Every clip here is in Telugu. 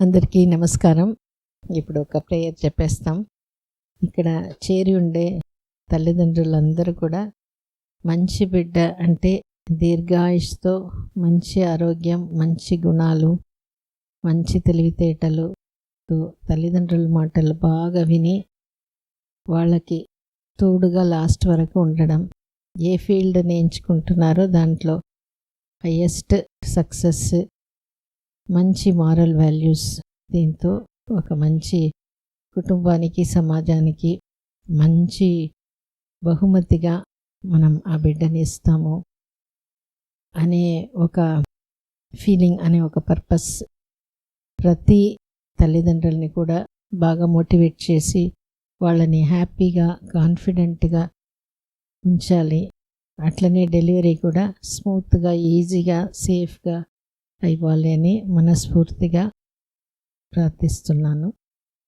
అందరికీ నమస్కారం. ఇప్పుడు ఒక ప్రేయర్ చెప్పేస్తాం. ఇక్కడ చేరి ఉండే తల్లిదండ్రులందరూ కూడా మంచి బిడ్డ అంటే దీర్ఘాయుష్తో మంచి ఆరోగ్యం మంచి గుణాలు మంచి తెలివితేటలు తో తల్లిదండ్రుల మాటలు బాగా విని వాళ్ళకి తోడుగా లాస్ట్ వరకు ఉండడం. ఏ ఫీల్డ్ని ఎంచుకుంటున్నారో దాంట్లో హయ్యెస్ట్ సక్సెస్ మంచి మారల్ వాల్యూస్ దీంతో ఒక మంచి కుటుంబానికి సమాజానికి మంచి బహుమతిగా మనం ఆ బిడ్డని ఇస్తాము అనే ఒక ఫీలింగ్ అనే ఒక పర్పస్ ప్రతి తల్లిదండ్రుల్ని కూడా బాగా మోటివేట్ చేసి వాళ్ళని హ్యాపీగా కాన్ఫిడెంట్గా ఉంచాలి. అట్లనే డెలివరీ కూడా స్మూత్గా ఈజీగా సేఫ్గా అయిపోవాలి అని మనస్ఫూర్తిగా ప్రార్థిస్తున్నాను.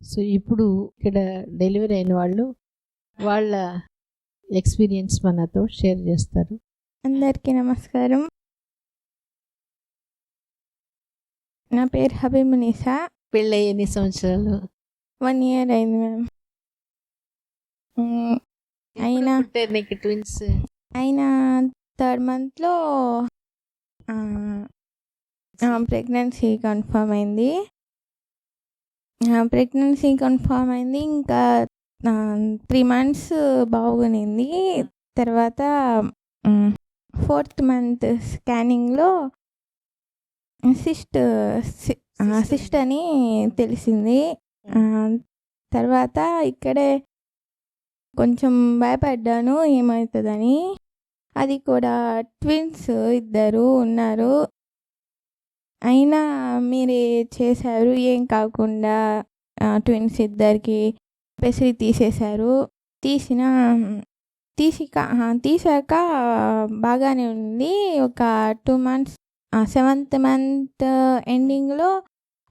సో ఇప్పుడు ఇక్కడ డెలివరీ అయిన వాళ్ళు వాళ్ళ ఎక్స్పీరియన్స్ మనతో షేర్ చేస్తారు. అందరికీ నమస్కారం. నా పేరు హబీబ్ నిసా పెళ్ళి ఎన్ని సంవత్సరాలు? వన్ ఇయర్ అయింది మ్యామ్. అయినా నీకు ట్విన్స్? అయినా థర్డ్ మంత్లో ప్రెగ్నెన్సీ కన్ఫర్మ్ అయింది. ప్రెగ్నెన్సీ కన్ఫర్మ్ అయింది. ఇంకా త్రీ మంత్స్ బాగునింది తర్వాత ఫోర్త్ మంత్ స్కానింగ్లో సిస్ట్ సిస్ట్ అని తెలిసింది. తర్వాత ఇక్కడే కొంచెం భయపడ్డాను ఏమవుతుందని. అది కూడా ట్విన్స్ ఇద్దరు ఉన్నారు. అయినా మీరు చేశారు. ఏం కాకుండా ట్విన్స్ ఇద్దరికి పెసిరి తీసేశారు. తీసిన తీసిక తీసాక బాగానే ఉంది. ఒక టూ మంత్స్ సెవెంత్ మంత్ ఎండింగ్లో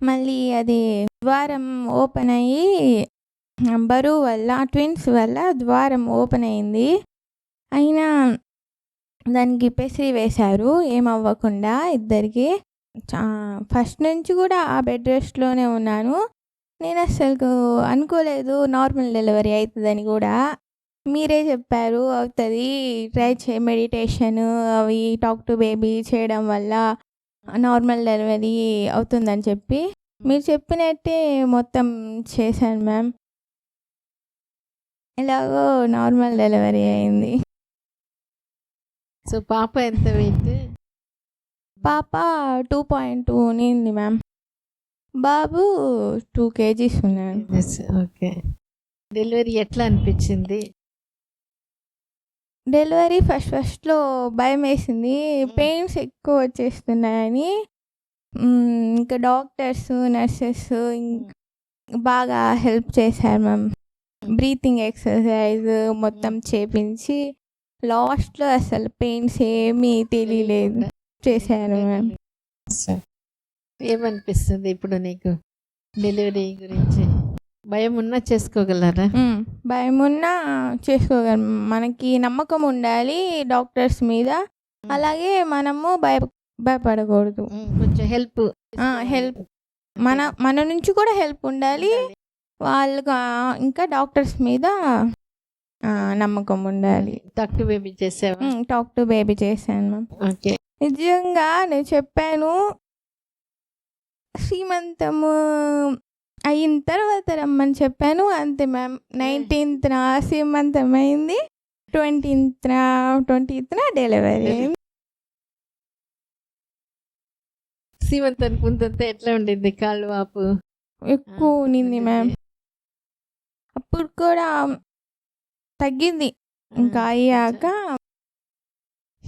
మళ్ళీ అది ద్వారం ఓపెన్ అయ్యి బరువు వల్ల ట్విన్స్ వల్ల ద్వారం ఓపెన్ అయింది. అయినా దానికి పెసిరి వేశారు. ఏమవ్వకుండా ఇద్దరికి. ఫస్ట్ నుంచి కూడా ఆ బెడ్ రెస్ట్లోనే ఉన్నాను. నేను అసలు అనుకోలేదు నార్మల్ డెలివరీ అవుతుందని కూడా. మీరే చెప్పారు అవుతుంది. ట్రై చే మెడిటేషన్ అవి టాక్ టు బేబీ చేయడం వల్ల నార్మల్ డెలివరీ అవుతుందని చెప్పి. మీరు చెప్పినట్టే మొత్తం చేశాను మ్యామ్. ఎలాగో నార్మల్ డెలివరీ అయింది. సో పాప ఎంత వెయిట్? పాప టూ పాయింట్ టూ ఉంది మ్యామ్ బాబు టూ కేజీస్ ఉన్నాడు ఓకే డెలివరీ ఎట్లా అనిపించింది? డెలివరీ ఫస్ట్ ఫస్ట్లో భయం వేసింది. పెయిన్స్ ఎక్కువ వచ్చేస్తున్నాయని ఇంకా డాక్టర్స్ నర్సెస్ బాగా హెల్ప్ చేశారు మ్యామ్ బ్రీతింగ్ ఎక్సర్సైజ్ మొత్తం చేపించి లాస్ట్లో అసలు పెయిన్స్ ఏమీ తెలియలేదు. చేశారు మ్యామ్. ఏమనిపిస్తుంది ఇప్పుడు నీకు డెలివరీ గురించి? భయం ఉన్నా చేసుకోగలరా. భయం ఉన్నా చేసుకోగలం. మనకి నమ్మకం ఉండాలి డాక్టర్స్ మీద. అలాగే మనము భయ భయపడకూడదు. కొంచెం హెల్ప్ ఆ, హెల్ప్. మన మన నుంచి కూడా హెల్ప్ ఉండాలి. వాళ్ళకు ఆ, ఇంకా డాక్టర్స్ మీద నమ్మకం ఉండాలి. తక్కు బేబీ చేసావా? టాక్ టు బేబీ చేశాను మ్యామ్. ఓకే. నిజంగా నేను చెప్పాను. శ్రీమంతము అయిన తర్వాత రమ్మని చెప్పాను. అంతే మ్యామ్. నైన్టీన్త్న శ్రీమంతం అయింది ట్వంటీన్త్న ట్వంటీత్న డెలివరీ సీమంతానికి ముందంతా ఎట్లా ఉండింది కాళ్ళు వాపు? ఎక్కువ ఉన్నింది మ్యామ్. అప్పుడు కూడా తగ్గింది. ఇంకా అయ్యాక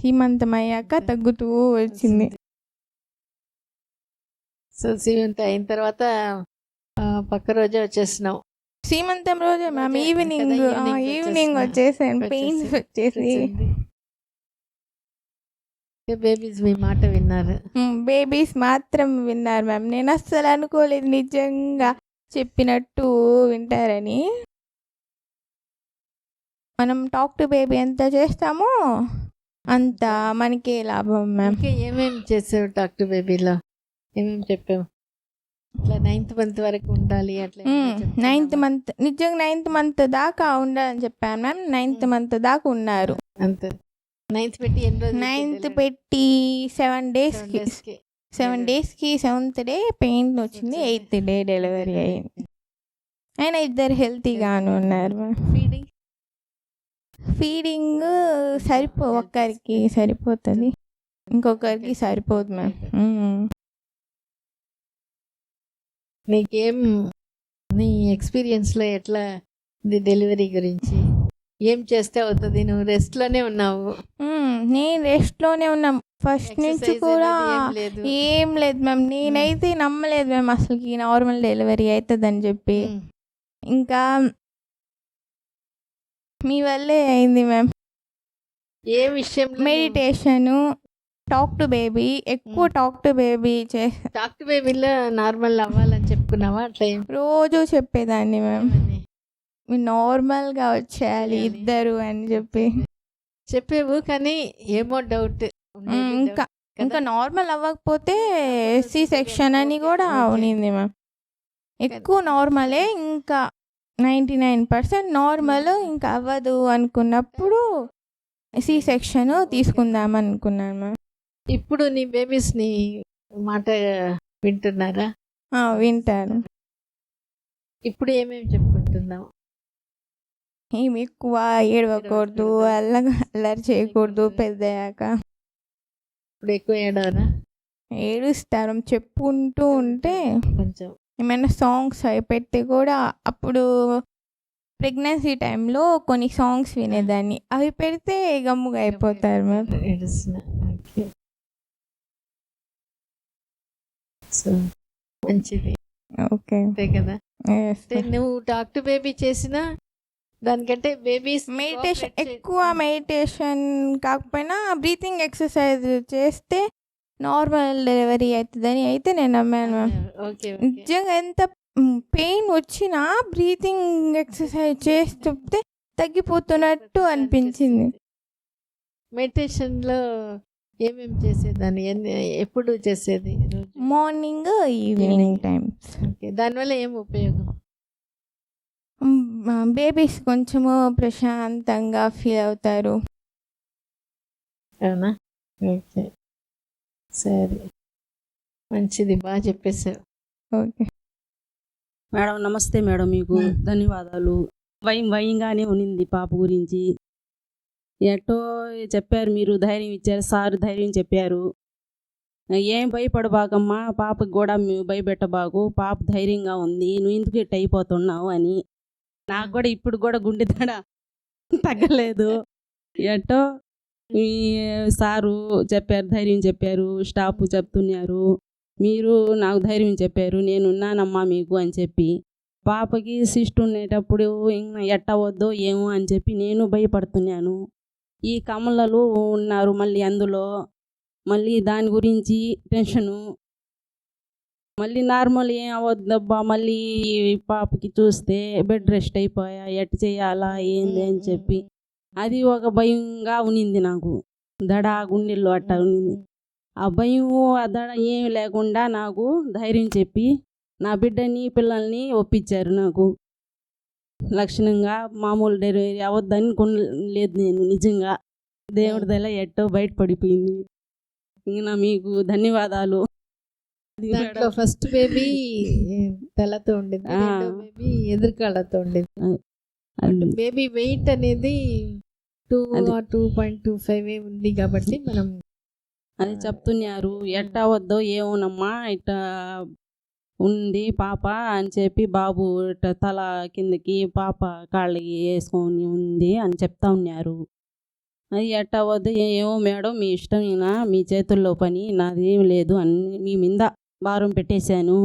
సీమంతం అయ్యాక తగ్గుతూ వచ్చింది. సో సీమంత అయిన తర్వాత పక్క రోజే వచ్చేసినావు సీమంతం రోజే మ్యామ్ ఈవినింగ్ ఈవినింగ్ వచ్చేసిన. వచ్చేసాను పెయిన్స్ వచ్చేసి. బేబీస్ మీ మాట విన్నారు? బేబీస్ మాత్రం విన్నారు మ్యామ్. నేను అస్సలు అనుకోలేదు నిజంగా చెప్పినట్టు వింటారని. మనం టాక్ టు బేబీ ఎంత చేస్తామో అంత మనకే లాభం మ్యామ్ ఇంకా ఏమేమి చేసావు డాక్టర్ బేబీలో? ఏమేమి చెప్పావు? ఇట్లా నైన్త్ మంత్ వరకు ఉండాలి అట్లా? నైన్త్ మంత్ నిజంగా నైన్త్ మంత్ దాకా ఉండాలని చెప్పాను మ్యామ్ నైన్త్ మంత్ దాకా ఉన్నారు. అంతే. నైన్త్ పెట్టి ఎన్ని రోజులు నైన్త్ పెట్టి సెవెన్ డేస్కి. సెవెన్ డేస్కి. సెవెంత్ డే పెయిన్ వచ్చింది ఎయిత్ డే డెలివరీ అయింది. ఆయన ఇద్దరు హెల్తీగానే ఉన్నారు ఫీడింగ్ ఫీడింగ్ సరిపో ఒక్కరికి సరిపోతుంది. ఇంకొకరికి సరిపోదు మ్యామ్. నీకేం నీ ఎక్స్పీరియన్స్లో ఎట్లా డెలివరీ గురించి? ఏం చేస్తే అవుతుంది? నువ్వు రెస్ట్లోనే ఉన్నావు. మ్మ్. నేను రెస్ట్లోనే ఉన్నా. ఫస్ట్ నుంచి కూడా ఏం లేదు. మ్యామ్. నేనైతే నమ్మలేదు మ్యామ్ అసలుకి నార్మల్ డెలివరీ అవుతుందని చెప్పి. ఇంకా మీ వల్లే అయింది మ్యామ్ ఏ విషయంలో మెడిటేషను టాక్ టు బేబీ ఎక్కువ. టాక్ టు బేబీ చే డాక్టర్ బేబీలో నార్మల్ అవ్వాలని చెప్పుకున్నావా అట్లా ఏం రోజు చెప్పేదాన్ని మ్యామ్? మీరు నార్మల్గా వచ్చేయాలి చేయాలి. ఇద్దరు అని చెప్పి చెప్పేవు కానీ ఏమో డౌట్ మ్మ్. ఇంకా ఇంకా నార్మల్ అవ్వకపోతే సి సెక్షన్ అని కూడా. ఉనింది మ్యామ్ ఎక్కువ నార్మలే ఇంకా నైంటీ నైన్ పర్సెంట్ నార్మల్ ఇంకా అవ్వదు అనుకున్నప్పుడు సి సెక్షన్ తీసుకుందాం అనుకున్నాను మ్యామ్. ఇప్పుడు నీ బేబీస్ నీ మాట వింటున్నారా? వింటాను. ఇప్పుడు ఏమేమి చెప్పుకుంటున్నావు? ఏమి ఎక్కువ ఏడవకూడదు అల్ల అల్లరి చేయకూడదు పెద్దయ్యాక. ఇప్పుడు ఎక్కువ ఏడవరా? ఏడుస్తారు చెప్పుకుంటూ ఉంటే. కొంచెం ఏమైనా సాంగ్స్ అవి పెడితే కూడా అప్పుడు ప్రెగ్నెన్సీ టైంలో కొన్ని సాంగ్స్ వినేదాన్ని. అవి పెడితే గమ్ముగా అయిపోతారు మ్యామ్. సో మంచిది. ఓకే. అంతే కదా? నువ్వు డాక్టర్ బేబీ చేసినా దానికంటే బేబీస్ మెడిటేషన్ ఎక్కువ మెడిటేషన్ కాకపోయినా బ్రీతింగ్ ఎక్సర్సైజ్ చేస్తే నార్మల్ డెలివరీ అవుతుందని అయితే నేను నమ్మాను మ్యామ్. ఓకే నిజంగా ఎంత పెయిన్ వచ్చినా బ్రీతింగ్ ఎక్సర్సైజ్ చేస్తుంటే తగ్గిపోతున్నట్టు అనిపించింది. మెడిటేషన్లో ఏమేమి చేసేదాన్ని? ఎన్ని ఎప్పుడు చేసేది మార్నింగ్ ఈవినింగ్ ఓకే దానివల్ల ఏం ఉపయోగం? బేబీస్ కొంచెము ప్రశాంతంగా ఫీల్ అవుతారు. అవునా? ఓకే. సరే. మంచిది బాగా చెప్పేసావు ఓకే. మేడం నమస్తే మేడం మీకు. ధన్యవాదాలు. భయం భయంగానే ఉన్నింది పాప గురించి. ఎట్టో చెప్పారు మీరు ధైర్యం ఇచ్చారు సార్ ధైర్యం చెప్పారు. ఏం భయపడబాకమ్మా పాపకి కూడా మేము భయపెట్టబాకు పాప ధైర్యంగా ఉంది నువ్వు ఎందుకు ఇట్ట అయిపోతున్నావు అని. నాకు కూడా ఇప్పుడు కూడా గుండె దడ తగ్గలేదు. ఎట్టో ఈ సారు చెప్పారు ధైర్యం చెప్పారు స్టాఫ్ చెప్తున్నారు. మీరు నాకు ధైర్యం చెప్పారు నేను ఉన్నానమ్మా మీకు అని చెప్పి. పాపకి సిస్ట్ ఉండేటప్పుడు ఇంకా ఎట్టవద్దో ఏమో అని చెప్పి నేను భయపడుతున్నాను. ఈ కమలలు ఉన్నారు మళ్ళీ అందులో. మళ్ళీ దాని గురించి టెన్షను. మళ్ళీ నార్మల్ ఏం అవద్దబ్బా మళ్ళీ పాపకి చూస్తే బెడ్ రెస్ట్ అయిపోయా ఎట్ చేయాలా ఏంది అని చెప్పి. అది ఒక భయంగా ఉనింది నాకు. దడ గుండెల్లో అట్ట ఉనింది ఆ భయం ఆ దడ ఏం లేకుండా నాకు ధైర్యం చెప్పి నా బిడ్డని పిల్లల్ని ఒప్పించారు నాకు. లక్షణంగా మామూలు డెలివరీ అవద్దని లేదు నేను నిజంగా. దేవుడి దల ఎట్టో బయటపడిపోయింది. ఇంకా మీకు ధన్యవాదాలు. దాంట్లో. ఫస్ట్ బేబీ తలతో ఉండేది. బేబీ ఎదురుకాళ్ళతో ఉండేది. బేబీ వెయిట్ అనేది two. Two point two five ఉంది కాబట్టి మనం అది చెప్తున్నారు. ఎట్టా వద్దో ఏమోనమ్మా ఇట్ట ఉంది పాప అని చెప్పి బాబు ఇట్ట తల కిందకి పాప కాళ్ళకి వేసుకొని ఉంది అని చెప్తా ఉన్నారు. అది ఎట్టా వద్దు ఏమో మేడం మీ ఇష్టం ఈయన మీ చేతుల్లో పని నాది ఏం లేదు అన్ని మీ మీద భారం పెట్టేశాను.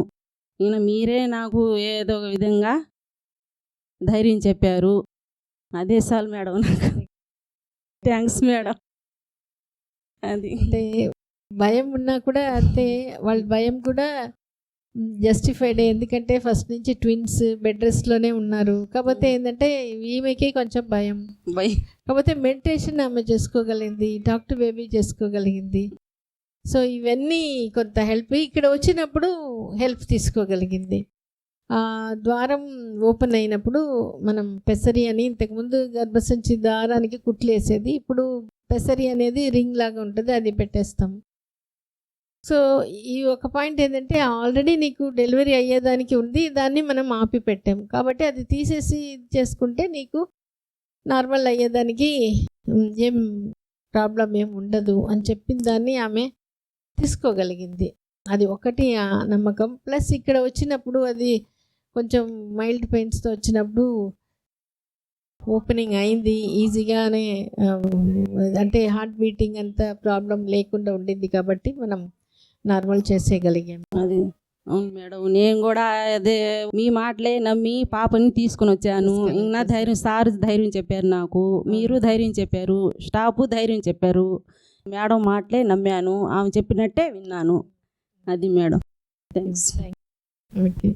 ఈయన మీరే నాకు ఏదో ఒక విధంగా ధైర్యం చెప్పారు. అదే సార్ మేడం. నాకు థ్యాంక్స్ మేడం అది. అంటే భయం ఉన్నా కూడా అంతే. వాళ్ళ భయం కూడా జస్టిఫైడ్ ఎందుకంటే ఫస్ట్ నుంచి ట్విన్స్ బెడ్ రెస్ట్లోనే ఉన్నారు. కాకపోతే ఏంటంటే ఈమెకి కొంచెం భయం. భయం. కాకపోతే మెడిటేషన్ ఆమె చేసుకోగలిగింది. డాక్టర్ బేబీ చేసుకోగలిగింది. సో ఇవన్నీ కొంత హెల్ప్ ఇక్కడ వచ్చినప్పుడు హెల్ప్ తీసుకోగలిగింది. ద్వారం ఓపెన్ అయినప్పుడు మనం పెసరి అని ఇంతకుముందు గర్భసంచి దారానికి కుట్లేసేది ఇప్పుడు పెసరి అనేది రింగ్ లాగా ఉంటుంది అది పెట్టేస్తాం. సో ఈ ఒక పాయింట్ ఏంటంటే ఆల్రెడీ నీకు డెలివరీ అయ్యేదానికి ఉంది దాన్ని మనం ఆపి పెట్టాం. కాబట్టి అది తీసేసి చేసుకుంటే నీకు నార్మల్ అయ్యేదానికి ఏం ప్రాబ్లం ఏం ఉండదు అని చెప్పిన దాన్ని ఆమె తీసుకోగలిగింది. అది ఒకటి నమ్మకం. ప్లస్ ఇక్కడ వచ్చినప్పుడు అది కొంచెం మైల్డ్ పెయిన్స్తో వచ్చినప్పుడు ఓపెనింగ్ అయింది ఈజీగానే ఆ, అంటే హార్ట్ బీటింగ్ అంత ప్రాబ్లం లేకుండా ఉండింది కాబట్టి మనం నార్మల్ చేసేయగలిగాం. అది అవును మేడం. నేను కూడా అదే మీ మాటలే నమ్మి పాపని తీసుకొని వచ్చాను. వచ్చేసారు. ధైర్యం సార్ ధైర్యం చెప్పారు నాకు మీరు ధైర్యం చెప్పారు స్టాఫ్ ధైర్యం చెప్పారు. మేడం మాటలే నమ్మాను. ఆమె చెప్పినట్టే విన్నాను. అది మేడం. Thanks okay